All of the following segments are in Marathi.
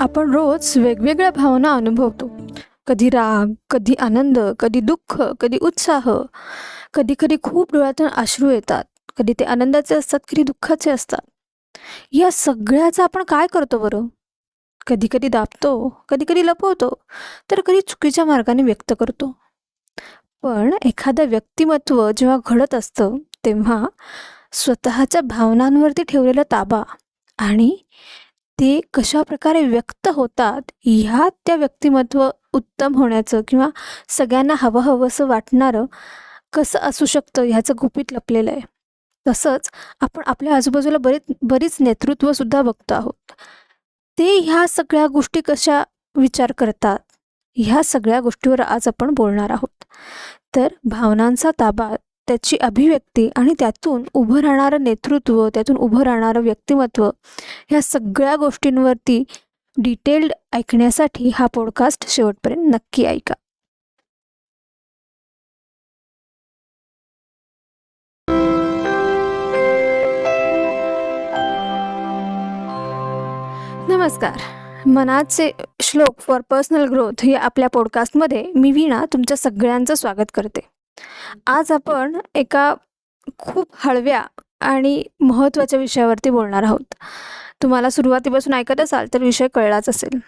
आपण रोज वेगवेगळ्या भावना अनुभवतो. कधी राग कधी आनंद कधी दुःख कधी उत्साह. कधी कधी खूप डोळ्यातून अश्रू येतात. कधी ते आनंदाचे असतात कधी दुःखाचे असतात. या सगळ्याचं आपण काय करतो बरं? कधी कधी दाबतो कधी कधी लपवतो तर कधी चुकीच्या मार्गाने व्यक्त करतो. पण एखादं व्यक्तिमत्व जेव्हा घडत असतं तेव्हा स्वतःच्या भावनांवरती ठेवलेला ताबा आणि ते कशा प्रकारे व्यक्त होतात ह्यात त्या व्यक्तिमत्व उत्तम होण्याचं किंवा सगळ्यांना हवं हवंसं वाटणारं कसं असू शकतं ह्याचं गुपित लपलेलं आहे. तसंच आपण आपल्या आजूबाजूला बरेच बरीच नेतृत्वसुद्धा बघतो आहोत. ते ह्या सगळ्या गोष्टी कशा विचार करतात? ह्या सगळ्या गोष्टीवर आज आपण बोलणार आहोत. तर भावनांचा ताबा त्याची अभिव्यक्ती आणि त्यातून उभं राहणारं नेतृत्व त्यातून उभं राहणारं व्यक्तिमत्व ह्या सगळ्या गोष्टींवरती डिटेल्ड ऐकण्यासाठी हा पॉडकास्ट शेवटपर्यंत नक्की ऐका. नमस्कार. मनाचे श्लोक फॉर पर्सनल ग्रोथ या आपल्या पॉडकास्टमध्ये मी वीणा तुमच्या सगळ्यांचं स्वागत करते. आज आपण एका खूप हळव्या आणि महत्त्वाच्या विषयावरती बोलणार आहोत. तुम्हाला सुरुवातीपासून ऐकत असाल तर विषय कळलाच असेल.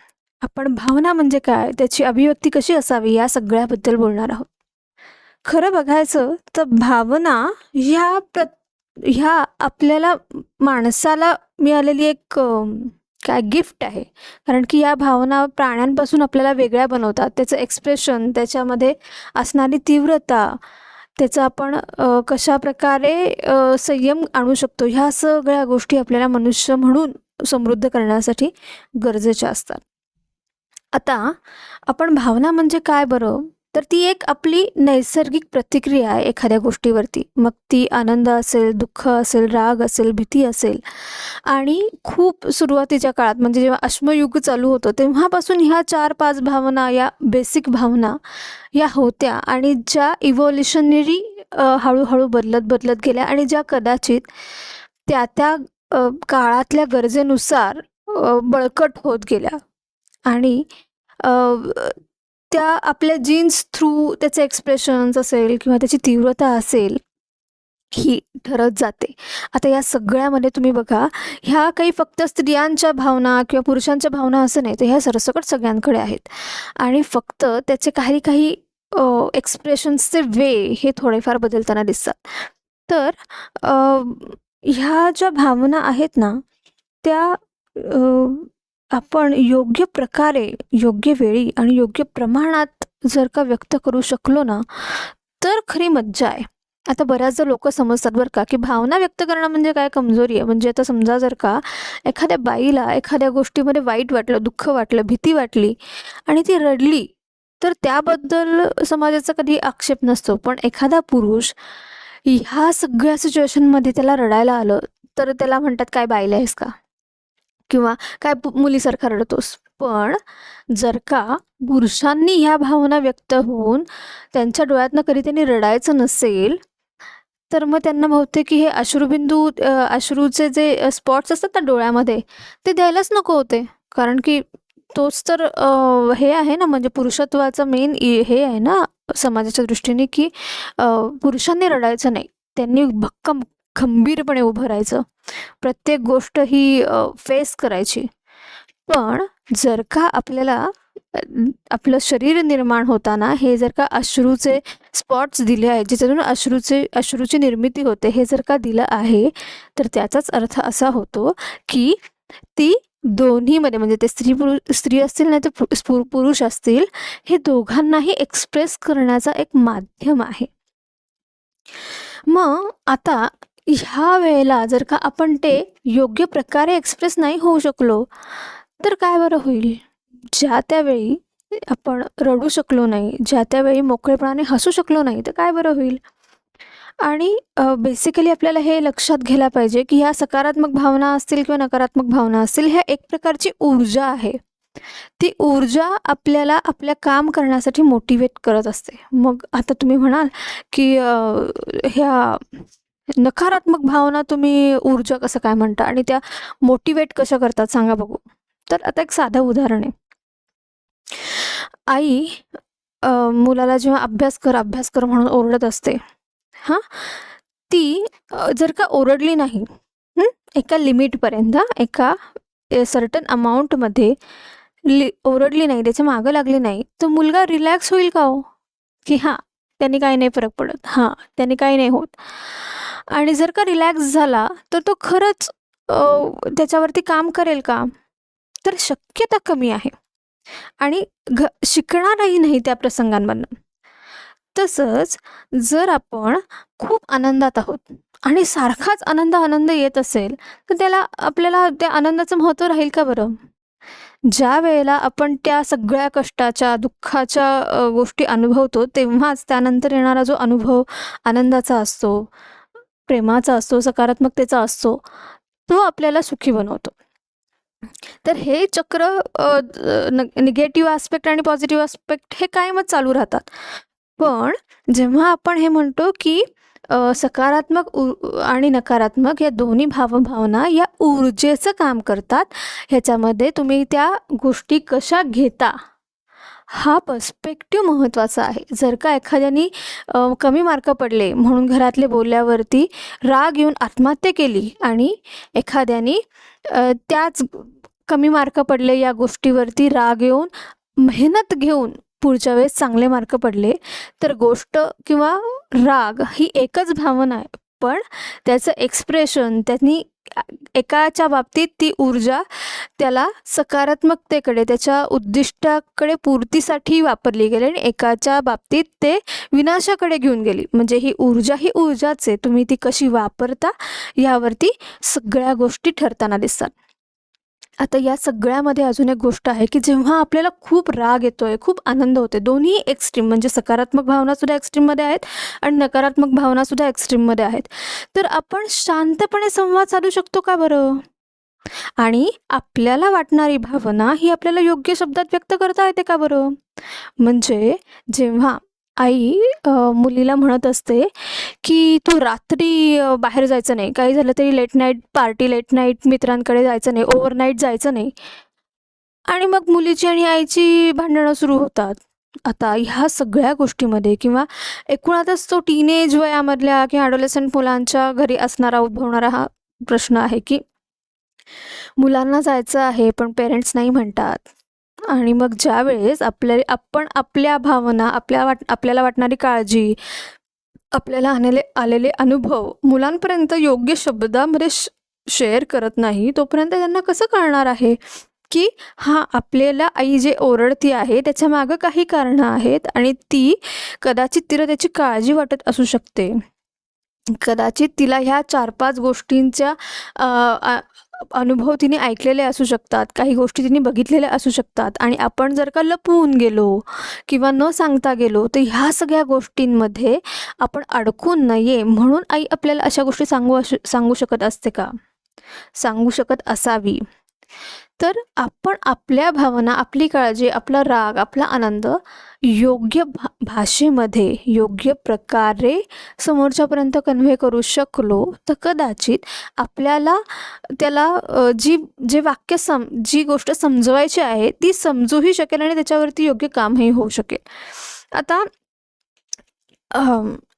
आपण भावना म्हणजे काय? त्याची अभिव्यक्ती कशी असावी? या सगळ्याबद्दल बोलणार आहोत. खरं बघायचं तर भावना ह्या प्र ह्या आपल्याला माणसाला मिळालेली एक काय गिफ्ट आहे. कारण की या भावना प्राण्यांपासून आपल्याला वेगळ्या बनवतात. त्याचं एक्सप्रेशन त्याच्यामध्ये असणारी तीव्रता त्याचं आपण कशा प्रकारे संयम आणू शकतो. ह्या सगळ्या गोष्टी आपल्याला मनुष्य म्हणून समृद्ध करण्यासाठी गरजेच्या असतात. आता आपण भावना म्हणजे काय बरं? तर ती एक आपली नैसर्गिक प्रतिक्रिया आहे एखाद्या गोष्टीवरती. मग ती आनंद असेल दुःख असेल राग असेल भीती असेल. आणि खूप सुरुवातीच्या काळात म्हणजे जेव्हा अश्मयुग चालू होतं तेव्हापासून ह्या चार पाच भावना या बेसिक भावना या होत्या. आणि ज्या इव्होल्युशनरी हळूहळू बदलत बदलत गेल्या आणि ज्या कदाचित त्या त्या काळातल्या गरजेनुसार बळकट होत गेल्या. आणि त्या आपल्या जीन्स थ्रू त्याचे एक्सप्रेशन्स असेल किंवा त्याची तीव्रता असेल ही ठरत जाते. आता या सगळ्यामध्ये तुम्ही बघा ह्या काही फक्त स्त्रियांच्या भावना किंवा पुरुषांच्या भावना असं नाही तर ह्या सरसकट सगळ्यांकडे आहेत. आणि फक्त त्याचे काही काही एक्सप्रेशन्सचे वे हे थोडेफार बदलताना दिसतात. तर ह्या ज्या भावना आहेत ना त्या आपण योग्य प्रकारे योग्य वेळी आणि योग्य प्रमाणात जर का व्यक्त करू शकलो ना तर खरी मज्जा आहे. आता बऱ्याचदा लोक समजतात बरं का की भावना व्यक्त करणं म्हणजे काय कमजोरी आहे. म्हणजे आता समजा जर का एखाद्या बाईला एखाद्या गोष्टीमध्ये वाईट वाटलं दुःख वाटलं भीती वाटली आणि ती रडली तर त्याबद्दल समाजाचा कधी आक्षेप नसतो. पण एखादा पुरुष ह्या सगळ्या सिच्युएशनमध्ये त्याला रडायला आलं तर त्याला म्हणतात काय बाईला आहेस का? किंवा काय पु- मुलीसारखा रडतोस. पण जर का पुरुषांनी ह्या भावना व्यक्त होऊन त्यांच्या डोळ्यातनं कधी त्यांनी रडायचं नसेल तर मग त्यांना बहुतेक की हे अश्रुबिंदू अश्रूचे जे स्पॉट्स असतात ना डोळ्यामध्ये ते द्यायलाच नको होते. कारण की तोच तर हे आहे ना म्हणजे पुरुषत्वाचं मेन हे आहे ना समाजाच्या दृष्टीने की पुरुषांनी रडायचं नाही. त्यांनी भक्कम खंबीरपणे उभं राहायचं. प्रत्येक गोष्ट ही फेस करायची. पण जर का आपल्याला आपलं शरीर निर्माण होताना हे जर का अश्रूचे स्पॉट्स दिले आहेत ज्याच्यातून अश्रूचे अश्रूची निर्मिती होते हे जर का दिलं आहे तर त्याचाच अर्थ असा होतो की ती दोन्हीमध्ये म्हणजे ते स्त्री पुरुष स्त्री असतील नाही तर पु- पुरुष असतील हे दोघांनाही एक्सप्रेस करण्याचा एक माध्यम आहे. मग आता ह्या वेळेला जर का आपण ते योग्य प्रकारे एक्सप्रेस नाही होऊ शकलो तर काय बरं होईल? ज्या त्यावेळी आपण रडू शकलो नाही ज्या त्यावेळी मोकळेपणाने हसू शकलो नाही तर काय बरं होईल? आणि बेसिकली आपल्याला हे लक्षात घ्यायला पाहिजे की ह्या सकारात्मक भावना असतील किंवा नकारात्मक भावना असतील ह्या एक प्रकारची ऊर्जा आहे. ती ऊर्जा आपल्याला आपल्या काम करण्यासाठी मोटिवेट करत असते. मग आता तुम्ही म्हणाल की ह्या नकारात्मक भावना तुम्ही ऊर्जा कसं काय म्हणता आणि त्या मोटिवेट कशा करतात सांगा बघू. तर आता एक साधं उदाहरण आहे. आई मुलाला जेव्हा अभ्यास कर अभ्यास कर म्हणून ओरडत असते हां? ती जर का ओरडली नाही एका लिमिटपर्यंत एका सर्टन अमाऊंटमध्ये लि ओरडली नाही त्याच्या मागं लागली नाही तर मुलगा रिलॅक्स होईल का हो? की हां त्याने काही नाही फरक पडत हां त्याने काही नाही होत. आणि जर का रिलॅक्स झाला तर तो खरंच त्याच्यावरती काम करेल का? तर शक्यता कमी आहे. आणि घ शिकणारही नाही त्या प्रसंगांमधनं. तसंच जर आपण खूप आनंदात आहोत आणि सारखाच आनंद आनंद येत असेल तर त्याला आपल्याला त्या आनंदाचं महत्त्व राहील का बरं? ज्या वेळेला आपण त्या सगळ्या कष्टाच्या दुःखाच्या गोष्टी अनुभवतो तेव्हाच त्यानंतर येणारा जो अनुभव आनंदाचा असतो. प्रेमाचा असतो सकारात्मकतेचा असतो तो आपल्याला सुखी बनवतो. तर हे चक्र निगेटिव्ह आस्पेक्ट आणि पॉझिटिव्ह आस्पेक्ट हे कायमच चालू राहतात. पण जेव्हा आपण हे म्हणतो की सकारात्मक उ आणि नकारात्मक या दोन्ही भावभावना या ऊर्जेचं काम करतात ह्याच्यामध्ये तुम्ही त्या गोष्टी कशा घेता? हा पर्स्पेक्टिव्ह महत्त्वाचा आहे. जर का एखाद्यानी कमी मार्क पडले म्हणून घरातले बोलल्यावरती राग येऊन आत्महत्या केली आणि एखाद्यानी त्याच कमी मार्क पडले या गोष्टीवरती राग येऊन मेहनत घेऊन पुढच्या वेळेस चांगले मार्क पडले तर गोष्ट किंवा राग ही एकच भावना आहे. पण त्याचं एक्सप्रेशन त्यांनी एकाच्या बाबतीत ती ऊर्जा त्याला सकारात्मकतेकडे त्याच्या उद्दिष्टाकडे पूर्तीसाठी वापरली गेली आणि एकाच्या बाबतीत ते विनाशाकडे घेऊन गेली. म्हणजे ही ऊर्जा ही ऊर्जाच आहे. तुम्ही ती कशी वापरता यावरती सगळ्या गोष्टी ठरताना दिसतात. आता या सगळ्यामध्ये अजून एक गोष्ट आहे की जेव्हा आपल्याला खूप राग येतोय खूप आनंद होते दोन्ही एक्स्ट्रीम म्हणजे सकारात्मक भावनासुद्धा एक्स्ट्रीममध्ये आहेत आणि नकारात्मक भावनासुद्धा एक्स्ट्रीममध्ये आहेत. तर आपण शांतपणे संवाद साधू शकतो का बरं? आणि आपल्याला वाटणारी भावना ही आपल्याला योग्य शब्दात व्यक्त करता येते का बरं? म्हणजे जेव्हा आई अ, मुलीला म्हणत असते की तू रात्री अ, बाहेर जायचं नाही. काही झालं तरी late night party late night मित्रांकडे जायचं नाही. ओव्हरनाईट जायचं नाही. आणि मग मुलीची आणि आईची भांडणं सुरू होतात. आता ह्या सगळ्या गोष्टीमध्ये किंवा एकूणातच तो टीनेज वयामधल्या किंवा ॲडोलेसंट मुलांच्या घरी असणारा उद्भवणारा हा प्रश्न आहे की मुलांना जायचं आहे पण पेरेंट्स नाही म्हणतात. आणि मग ज्या वेळेस आपल्या आपण आपल्या भावना आपल्या वाट आपल्याला वाटणारी काळजी आपल्याला आणले आलेले अनुभव मुलांपर्यंत योग्य शब्दामध्ये श शेअर करत नाही तोपर्यंत त्यांना कसं कळणार आहे? की हां आपल्याला आई जे ओरडती आहे त्याच्या मागं काही कारणं आहेत आणि ती कदाचित तिला त्याची काळजी वाटत असू शकते. कदाचित तिला ह्या चार पाच गोष्टींच्या अनुभव तिने ऐकलेले असू शकतात काही गोष्टी तिने बघितलेल्या असू शकतात. आणि आपण जर का लपवून गेलो किंवा न सांगता गेलो तर ह्या सगळ्या गोष्टींमध्ये आपण अडकून नये म्हणून आई आपल्याला अशा गोष्टी सांगू सांगू शकत असते का? सांगू शकत असावी. तर आपण आपल्या भावना आपली काळजी आपला राग आपला आनंद योग्य भा भाषेमध्ये योग्य प्रकारे समोरच्यापर्यंत कन्व्हे करू शकलो तर कदाचित आपल्याला त्याला जी जे वाक्य सम जी गोष्ट समजवायची आहे ती समजूही शकेल आणि त्याच्यावरती योग्य कामही होऊ शकेल. आता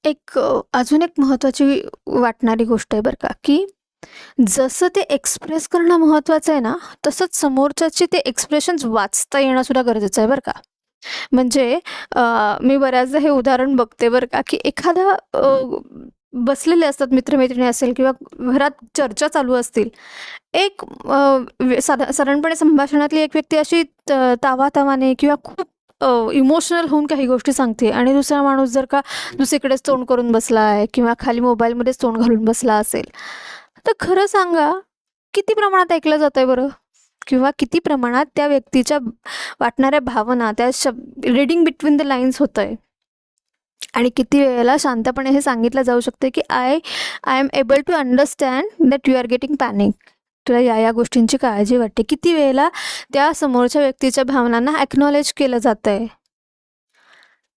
एक अजून एक महत्त्वाची वाटणारी गोष्ट आहे बरं का की जसं ते एक्सप्रेस करणं महत्त्वाचं आहे ना तसंच समोरच्याचे ते एक्सप्रेशन्स वाचता येणं सुद्धा गरजेचं आहे बरं का. म्हणजे मी बऱ्याचदा हे उदाहरण बघते बरं का की एखादा बसलेले असतात मित्रमैत्रिणी असेल किंवा घरात चर्चा चालू असतील एक साधा साधारणपणे संभाषणातली एक व्यक्ती अशी त- तावातावाने किंवा खूप इमोशनल होऊन काही गोष्टी सांगते आणि दुसरा माणूस जर का दुसरीकडेच तोंड करून बसला आहे किंवा खाली मोबाईलमध्येच तोंड घालून बसला असेल तर खरं सांगा किती प्रमाणात ऐकलं जातं आहे बरं? किंवा किती प्रमाणात त्या व्यक्तीच्या वाटणाऱ्या भावना त्या शब रिडिंग बिटवीन द लाईन्स होतं आहे आणि किती वेळेला शांतपणे हे सांगितलं जाऊ शकते की I I am able to understand that you are getting panic तुला या या गोष्टींची काळजी वाटते. किती वेळेला त्या समोरच्या व्यक्तीच्या भावनांना ॲक्नॉलेज केलं जातं आहे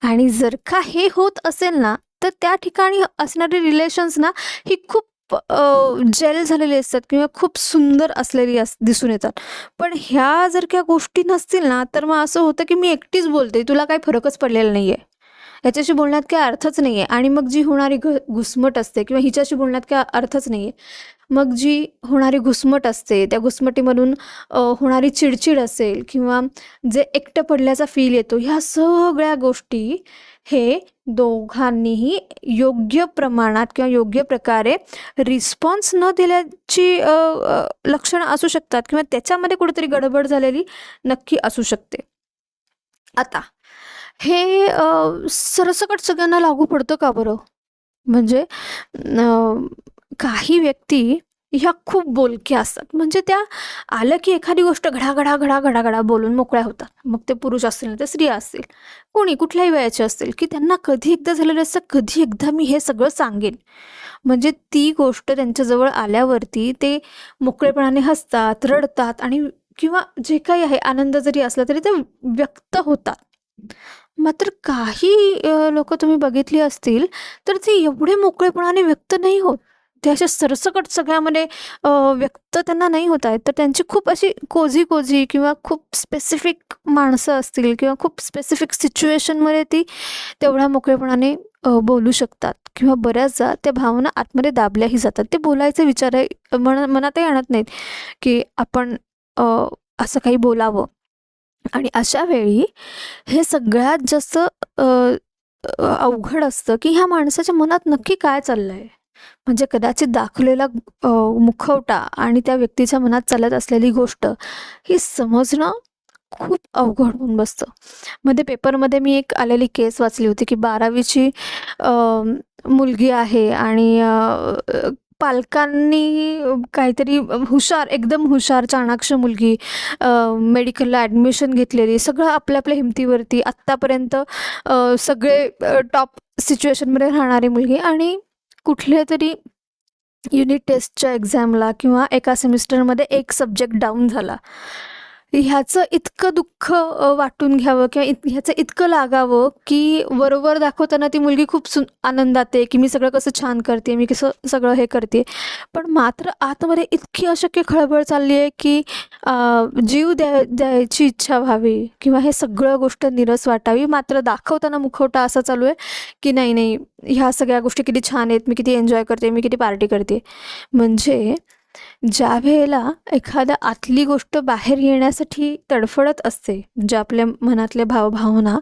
आणि जर का हे होत असेल ना तर त्या ठिकाणी असणारी रिलेशन्स ना ही खूप जेल झालेले असतात किंवा खूप सुंदर असलेली अस दिसून येतात. पण ह्या जर का गोष्टी नसतील ना तर मग असं होतं की मी एकटीच बोलते. तुला काही फरकच पडलेला नाही आहे याच्याशी बोलण्यात काही अर्थच नाही आहे आणि मग जी होणारी घ घुसमट असते किंवा हिच्याशी बोलण्यात काय अर्थच नाही आहे मग जी होणारी घुसमट असते त्या घुसमटीमधून होणारी चिडचिड असेल किंवा जे एकटं पडल्याचा फील येतो ह्या सगळ्या गोष्टी हे दोघांनीही योग्य प्रमाणात किंवा योग्य प्रकारे रिस्पॉन्स न दिल्याची लक्षणं असू शकतात किंवा त्याच्यामध्ये कुठेतरी गडबड झालेली नक्की असू शकते. आता हे सरसकट सगळ्यांना लागू पडतं का बरं? म्हणजे काही व्यक्ती ह्या खूप बोलक्या असतात. म्हणजे त्या आलं की एखादी गोष्ट घडाघडा घडा घडाघडा बोलून मोकळ्या होतात. मग ते पुरुष असतील ना ते स्त्रिया असतील कोणी कुठल्याही वयाचे असतील की त्यांना कधी एकदा झालेलं असतं कधी एकदा मी हे सगळं सांगेन. म्हणजे ती गोष्ट त्यांच्याजवळ आल्यावरती ते मोकळेपणाने हसतात रडतात आणि किंवा जे काही आहे आनंद जरी असला तरी ते व्यक्त होतात. मात्र काही लोक तुम्ही बघितली असतील तर ती एवढे मोकळेपणाने व्यक्त नाही होत. ते अशा सरसकट सगळ्यामध्ये व्यक्त त्यांना नाही होत आहेत. तर त्यांची खूप अशी कोझी कोझी किंवा खूप स्पेसिफिक माणसं असतील किंवा खूप स्पेसिफिक सिच्युएशनमध्ये ती तेवढ्या मोकळेपणाने बोलू शकतात. किंवा बऱ्याचदा त्या भावना आतमध्ये दाबल्याही जातात. ते बोलायचे विचार आहे मन मनातही आणत नाहीत की आपण असं काही बोलावं. आणि अशा वेळी हे सगळ्यात जास्त अवघड असतं की ह्या माणसाच्या मनात नक्की काय चाललं आहे म्हणजे कदाचित दाखवलेला मुखवटा आणि त्या व्यक्तीच्या मनात चालत असलेली गोष्ट ही समजणं खूप अवघड होऊन बसतं. मध्ये पेपरमध्ये मी एक आलेली केस वाचली होती की बारावीची मुलगी आहे आणि पालकांनी काहीतरी हुशार एकदम हुशार चाणाक्ष मुलगी मेडिकलला ॲडमिशन घेतलेली सगळं आपल्या आपल्या हिमतीवरती. आत्तापर्यंत सगळे टॉप सिच्युएशनमध्ये राहणारी मुलगी आणि कुठल्या तरी युनिट टेस्टच्या एक्झामला किंवा एका सेमिस्टरमध्ये एक सब्जेक्ट डाऊन झाला. ह्याचं इतकं दुःख वाटून घ्यावं किंवा इत ह्याचं इतकं लागावं की वरोवर दाखवताना ती मुलगी खूप सु आनंदात आहे की मी सगळं कसं छान करते मी कसं सगळं हे करते पण मात्र आतमध्ये इतकी अशक्य खळबळ चालली आहे की जीव द्या द्यायची इच्छा व्हावी किंवा हे सगळं गोष्ट निरस वाटावी. मात्र दाखवताना मुखवटा असा चालू आहे की नाही नाही ह्या सगळ्या गोष्टी किती छान आहेत मी किती एन्जॉय करते मी किती पार्टी करते म्हणजे ज्या वेळेला एखाद्या आतली गोष्ट बाहेर येण्यासाठी तडफडत असते म्हणजे आपल्या मनातल्या भावभावना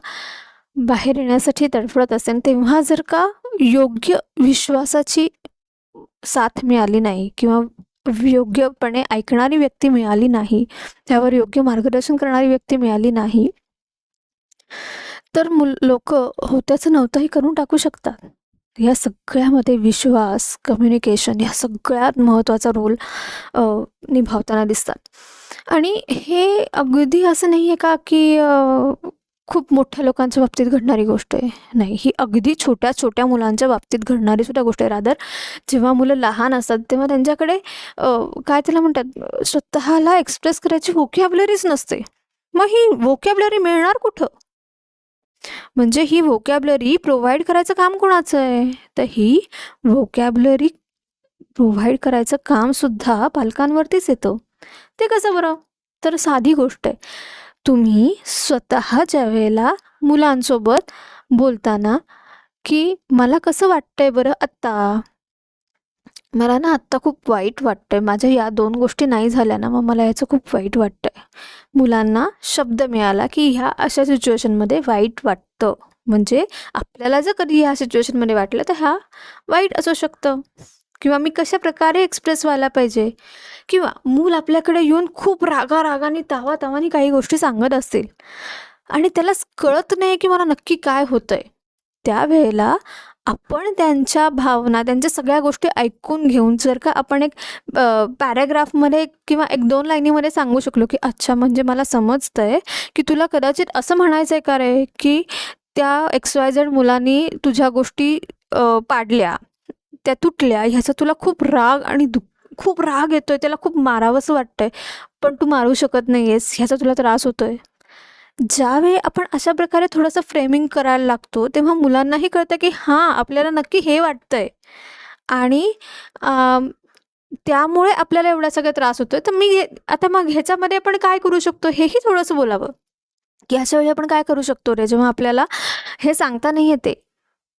बाहेर येण्यासाठी तडफडत असते आणि तेव्हा जर का योग्य विश्वासाची साथ मिळाली नाही किंवा योग्यपणे ऐकणारी व्यक्ती मिळाली नाही त्यावर योग्य मार्गदर्शन करणारी व्यक्ती मिळाली नाही तर मुल लोक होत्याचं नव्हतंही करून टाकू शकतात. या सगळ्यामध्ये विश्वास कम्युनिकेशन या सगळ्यात महत्त्वाचा रोल निभावताना दिसतात. आणि हे अगदी असं नाही आहे का की खूप मोठ्या लोकांच्या बाबतीत घडणारी गोष्ट आहे. नाही ही अगदी छोट्या छोट्या मुलांच्या बाबतीत घडणारी सुद्धा गोष्ट आहे. रादर जेव्हा मुलं लहान असतात तेव्हा त्यांच्याकडे काय त्याला म्हणतात स्वतःला एक्सप्रेस करायची व्होकॅबलरीच नसते. मग ही व्होकॅबलरी मिळणार कुठं? म्हणजे ही व्होकॅबलरी प्रोव्हाइड करायचं काम कोणाचं आहे? तर ही व्होकॅबलरी प्रोव्हाइड करायचं कामसुद्धा पालकांवरतीच येतं. ते कसं बरं? तर साधी गोष्ट आहे. तुम्ही स्वतः ज्या वेळेला मुलांसोबत बोलताना की मला कसं वाटतंय बरं आत्ता? मला ना आत्ता खूप वाईट वाटतंय. माझ्या या दोन गोष्टी नाही झाल्या ना मग मला याचं खूप वाईट वाटतंय. मुलांना शब्द मिळाला की ह्या अशा सिच्युएशनमध्ये वाईट वाटतं. म्हणजे आपल्याला जर कधी ह्या सिच्युएशनमध्ये वाटलं तर ह्या वाईट असू शकतं. किंवा मी कशा प्रकारे एक्सप्रेस व्हायला पाहिजे? किंवा मूल आपल्याकडे येऊन खूप रागा रागाने तावा तावाने काही गोष्टी सांगत असतील आणि त्याला कळत नाही की मला नक्की काय होतंय. त्यावेळेला आपण त्यांच्या भावना त्यांच्या सगळ्या गोष्टी ऐकून घेऊन जर का आपण एक पॅराग्राफमध्ये किंवा एक दोन लाईनीमध्ये सांगू शकलो की अच्छा म्हणजे मला समजतं आहे की तुला कदाचित असं म्हणायचं आहे का रे की त्या एक्स वाय झेड मुलांनी तुझ्या गोष्टी पाडल्या त्या तुटल्या ह्याचा तुला खूप राग आणि दुःख खूप राग येतोय त्याला खूप मारावंसं वाटतंय पण तू मारू शकत नाही आहेस ह्याचा तुला त्रास होतोय? ज्यावेळी आपण अशा प्रकारे थोडंसं फ्रेमिंग करायला लागतो तेव्हा मुलांनाही कळतं की हां आपल्याला नक्की हे वाटतंय. आणि त्यामुळे आपल्याला एवढा सगळा त्रास होतोय. तर मी आता मग ह्याच्यामध्ये आपण काय करू शकतो हेही थोडंसं बोलावं. की अशा वेळी आपण काय करू शकतो रे जेव्हा आपल्याला हे सांगता नाही येते?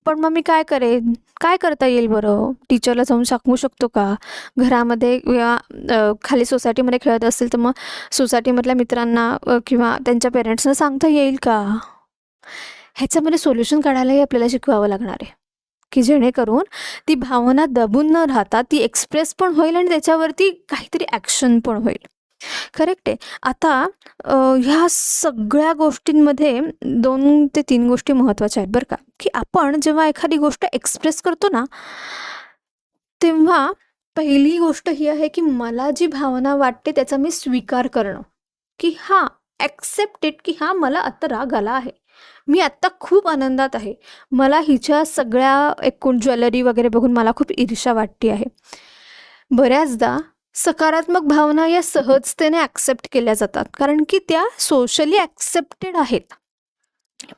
पण मग मी काय करेन? काय करता येईल बरं? टीचरला जाऊन सांगू शकतो का? घरामध्ये किंवा खाली सोसायटीमध्ये खेळत असेल तर मग सोसायटीमधल्या मित्रांना किंवा त्यांच्या पेरेंट्सना सांगता येईल का? ह्याच्यामध्ये सोल्युशन काढायलाही आपल्याला शिकवावं लागणार आहे. की जेणेकरून ती भावना दबून न राहता ती एक्सप्रेस पण होईल आणि त्याच्यावरती काहीतरी ॲक्शन पण होईल. करेक्ट आहे. आता ह्या सगळ्या गोष्टींमध्ये दोन ते तीन गोष्टी महत्त्वाच्या आहेत बरं का. की आपण जेव्हा एखादी गोष्ट एक्सप्रेस करतो ना तेव्हा पहिली गोष्ट ही आहे की मला जी भावना वाटते त्याचा मी स्वीकार करणं. की हां ॲक्सेप्टेड की हा मला आत्ता राग आला आहे. मी आत्ता खूप आनंदात आहे. मला हिच्या सगळ्या एकूण ज्वेलरी वगैरे बघून मला खूप ईर्षा वाटते आहे. बऱ्याचदा सकारात्मक भावना या सहजतेने ॲक्सेप्ट केल्या जातात. कारण की त्या सोशली ॲक्सेप्टेड आहेत.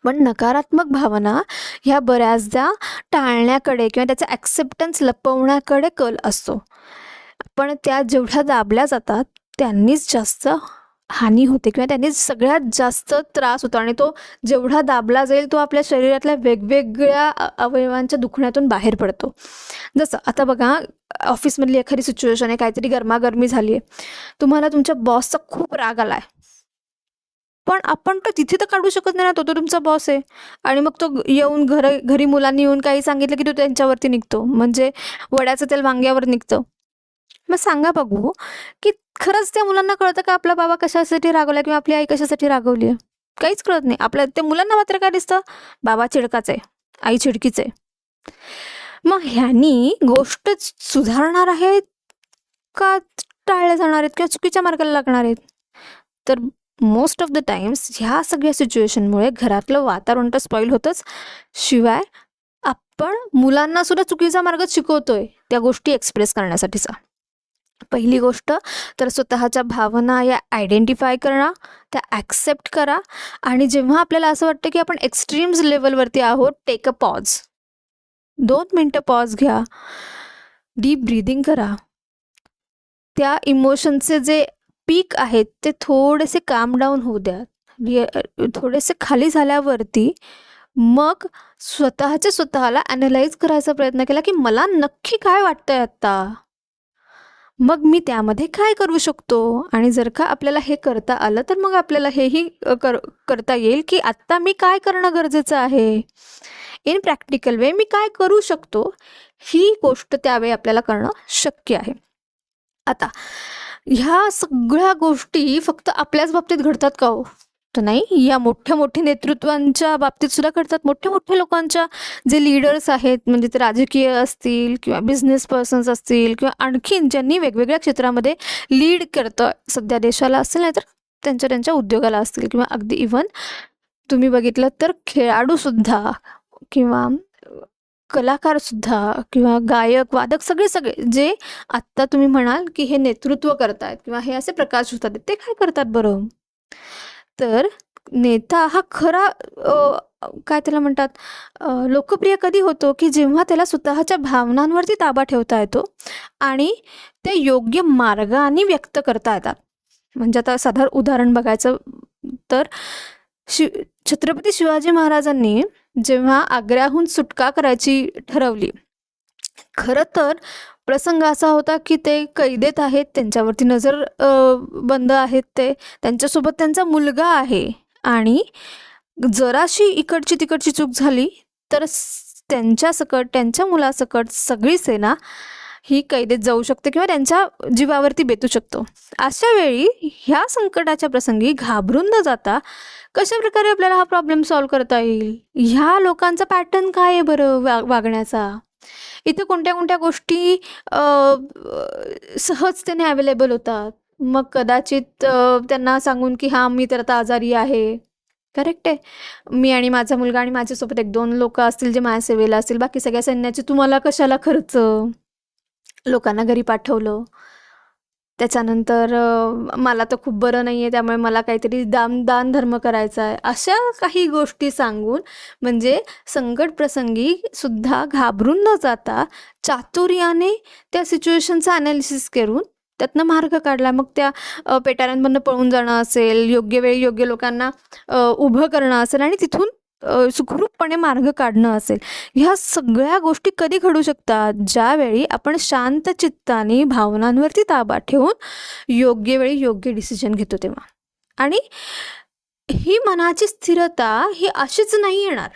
पण नकारात्मक भावना ह्या बऱ्याचदा टाळण्याकडे किंवा त्याचा ॲक्सेप्टन्स लपवण्याकडे कल असतो. पण त्या जेवढ्या दाबल्या जातात त्यांनीच जास्त हानी होते किंवा त्यांनी सगळ्यात जास्त त्रास होतो आणि तो जेवढा दाबला जाईल तो आपल्या शरीरातल्या वेगवेगळ्या अवयवांच्या दुखण्यातून बाहेर पडतो. जसं आता बघा ऑफिसमधली एखादी सिच्युएशन आहे काहीतरी गरमागरमी झाली आहे. तुम्हाला तुमच्या बॉसचा खूप राग आला आहे पण आपण तर तिथे तर काढू शकत नाही ना तो तो तुमचा बॉस आहे. आणि मग तो येऊन घर घरी मुलांनी येऊन काही सांगितलं की तो त्यांच्यावरती निघतो. म्हणजे वड्याचं तेल वांग्यावर निघतं. मग सांगा बघू की खरंच त्या मुलांना कळतं का आपला बाबा कशासाठी रागवला किंवा आपली आई कशासाठी रागवली आहे? काहीच कळत नाही. आपल्या त्या मुलांना मात्र काय दिसतं? बाबा चिडकाच आहे आई चिडकीच आहे. मग ह्यानी गोष्ट सुधारणार आहेत का टाळल्या जाणार आहेत किंवा चुकीच्या मार्गाला लागणार आहेत? तर मोस्ट ऑफ द टाइम्स ह्या सगळ्या सिच्युएशनमुळे घरातलं वातावरण तर स्पॉईल होतंच. शिवाय आपण मुलांना सुद्धा चुकीचा मार्ग शिकवतोय त्या गोष्टी एक्सप्रेस करण्यासाठीचा. पहिली गोष्ट तर स्वतःच्या भावना या आयडेंटिफाय करणं त्या ॲक्सेप्ट करा आणि जेव्हा आपल्याला असं वाटतं की आपण एक्स्ट्रीम्स लेवलवरती आहोत टेक अ पॉज दोन मिनटं पॉज घ्या. डीप ब्रीदिंग करा. त्या इमोशनचे जे पीक आहेत ते थोडेसे काम डाऊन होऊ द्या. थोडेसे खाली झाल्यावरती मग स्वतःच्या स्वतःला ॲनालाइज करायचा प्रयत्न केला की मला नक्की काय वाटतंय आत्ता? मग मी त्यामध्ये काय करू शकतो? आणि जर का आपल्याला हे करता आलं तर मग आपल्याला हेही कर करता येईल की आत्ता मी काय करणं गरजेचं आहे? इन प्रॅक्टिकल वे मी काय करू शकतो? ही गोष्ट त्यावेळी आपल्याला करणं शक्य आहे. आता ह्या सगळ्या गोष्टी फक्त आपल्याच बाबतीत घडतात का हो? नाही या मोठ्या मोठ्या नेतृत्वांच्या बाबतीत सुद्धा करतात. मोठ्या मोठ्या लोकांच्या जे लीडर्स आहेत म्हणजे ते राजकीय असतील किंवा बिझनेस पर्सन्स असतील किंवा आणखीन ज्यांनी वेगवेगळ्या क्षेत्रामध्ये लीड करतं सध्या देशाला असेल नाही तर त्यांच्या त्यांच्या उद्योगाला असतील किंवा अगदी इव्हन तुम्ही बघितलं तर खेळाडूसुद्धा किंवा कलाकारसुद्धा किंवा गायक वादक सगळे सगळे जे आत्ता तुम्ही म्हणाल की हे नेतृत्व करतायत किंवा हे असे प्रकाश होतात ते काय करतात बरं? तर नेता हा खरा काय त्याला म्हणतात लोकप्रिय कधी होतो की जेव्हा त्याला स्वतःच्या भावनांवरती ताबा ठेवता येतो आणि ते योग्य मार्गाने व्यक्त करता येतात. म्हणजे आता साधारण उदाहरण बघायचं तर शि छत्रपती शिवाजी महाराजांनी जेव्हा आग्र्याहून सुटका करायची ठरवली खरं तर प्रसंग असा होता की ते कैदेत आहेत त्यांच्यावरती नजर बंद आहेत ते त्यांच्यासोबत त्यांचा मुलगा आहे. आणि जराशी इकडची तिकडची चूक झाली तर त्यांच्यासकट त्यांच्या सकट त्यांच्या मुलासकट सगळी सेना ही कैदेत जाऊ शकते किंवा त्यांच्या जीवावरती बेतू शकतो. अशा वेळी ह्या संकटाच्या प्रसंगी घाबरून न जाता कशा प्रकारे आपल्याला हा प्रॉब्लेम सॉल्व्ह करता येईल? ह्या लोकांचा पॅटर्न काय आहे बरं वा वागण्याचा? इथे कोणत्या कोणत्या गोष्टी सहजतेने अवेलेबल होतात. मग कदाचित त्यांना सांगून की हां मी तर आता आजारी आहे. करेक्ट आहे. मी आणि माझा मुलगा आणि माझ्यासोबत एक दोन लोक असतील जे माझ्या सेवेला असतील बाकी सगळ्या सैन्याची तुम्हाला कशाला खर्च? लोकांना घरी पाठवलं. त्याच्यानंतर मला तर खूप बरं नाही आहे त्यामुळे मला काहीतरी दान दान धर्म करायचा आहे अशा काही गोष्टी सांगून म्हणजे संकट प्रसंगी सुद्धा घाबरून न जाता चातुर्याने त्या सिच्युएशनचं अनालिसिस करून त्यातनं मार्ग काढला. मग त्या पेटाऱ्यांमधनं पळून जाणं असेल योग्य वेळी योग्य लोकांना उभं करणं असेल आणि तिथून सुखरूपपणे मार्ग काढणं असेल. ह्या सगळ्या गोष्टी कधी घडू शकतात? ज्यावेळी आपण शांत चित्ताने भावनांवरती ताबा ठेवून योग्य वेळी योग्य डिसिजन घेतो तेव्हा. आणि ही मनाची स्थिरता ही अशीच नाही येणार.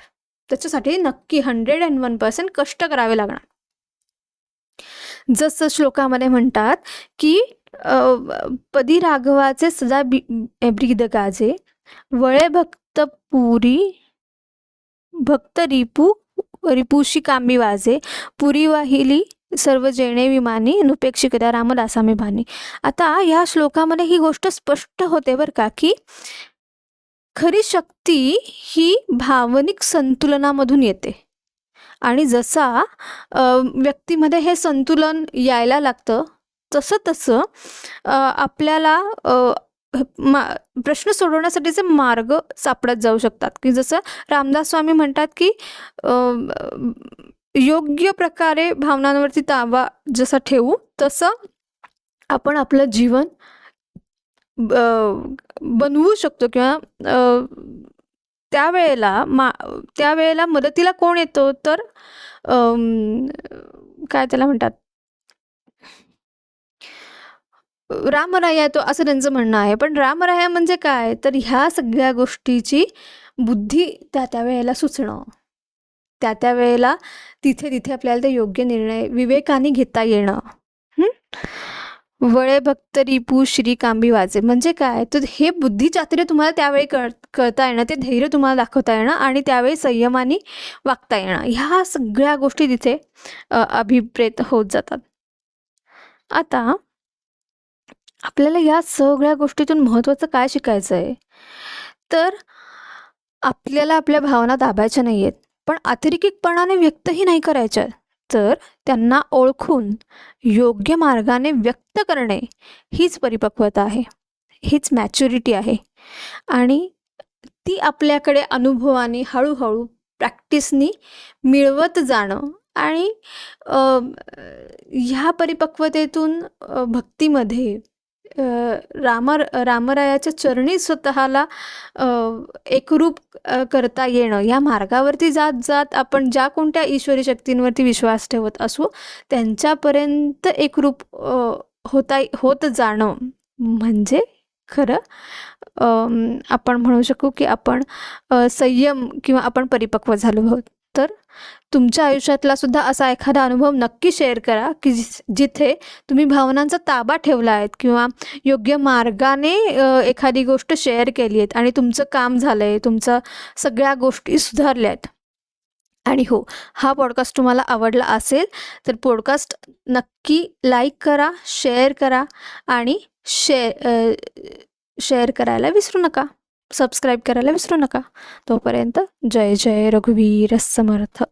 त्याच्यासाठी नक्की हंड्रेड अँड वन पर्सेंट कष्ट करावे लागणार. जसं श्लोकामध्ये म्हणतात की पदी राघवाचे सदा बी ब्रीद गाजे वळे भक्त पुरी भक्त रिपू रिपूशी कामी वाजे पुरी वाहिली सर्व जेणे विमानी नुपेक्षिकता रामदासामी भानी. आता या श्लोकामध्ये ही गोष्ट स्पष्ट होते बरं का की खरी शक्ती ही भावनिक संतुलनामधून येते. आणि जसा व्यक्तीमध्ये हे संतुलन यायला लागतं तसं तसं आपल्याला मा प्रश्न सोडवण्यासाठीचे मार्ग सापडत जाऊ शकतात. की जसं रामदास स्वामी म्हणतात की योग्य प्रकारे भावनांवरती ताबा जसा ठेवू तसं आपण आपलं जीवन ब- बनवू शकतो किंवा त्यावेळेला मा त्यावेळेला मदतीला कोण येतो? तर काय त्याला म्हणतात? रामराया येतो असं त्यांचं म्हणणं आहे. पण रामराया म्हणजे काय? तर ह्या सगळ्या गोष्टीची बुद्धी त्या त्या वेळेला सुचणं. त्या त्या वेळेला तिथे तिथे आपल्याला ते योग्य निर्णय विवेकाने घेता येणं. वळे भक्त रिपू श्री कांबी वाजे. म्हणजे काय? तर हे बुद्धिचातुर्य तुम्हाला त्यावेळी कळ कळता येणं ते धैर्य तुम्हाला दाखवता येणं आणि त्यावेळी संयमाने वागता येणं. ह्या सगळ्या गोष्टी तिथे अभिप्रेत होत जातात. आता आपल्याला या सगळ्या गोष्टीतून महत्त्वाचं काय शिकायचं आहे? तर आपल्याला आपल्या भावना दाबायच्या नाही आहेत पण अतिरेकितपणाने व्यक्तही नाही करायच्या. तर त्यांना ओळखून योग्य मार्गाने व्यक्त करणे हीच परिपक्वता आहे हीच मॅच्युरिटी आहे. आणि ती आपल्याकडे अनुभवाने हळूहळू प्रॅक्टिसनी मिळवत जाणं आणि ह्या परिपक्वतेतून भक्तीमध्ये राम रामरायाच्या चरणी स्वतःला एकरूप करता येणं. या मार्गावरती जात जात आपण ज्या कोणत्या ईश्वरी शक्तींवरती विश्वास ठेवत असू त्यांच्यापर्यंत एकरूप होता होत जाणं म्हणजे खरं. आपण म्हणू शकू की आपण संयम किंवा आपण परिपक्व झालो आहोत. तर तुमच्या आयुष्यातला सुद्धा असा एखादा अनुभव नक्की शेअर करा की जि- जिथे तुम्ही भावनांचा ताबा ठेवला आहेत किंवा योग्य मार्गाने एखादी गोष्ट शेअर केली आहेत आणि तुमचं काम झालं आहे तुमचं सगळ्या गोष्टी सुधारल्या आहेत. आणि हो हा पॉडकास्ट तुम्हाला आवडला असेल तर पॉडकास्ट नक्की लाईक करा शेअर करा आणि शेअर शेअर करायला विसरू नका. सबस्क्राईब करायला विसरू नका. तोपर्यंत जय जय रघुवीर समर्थ.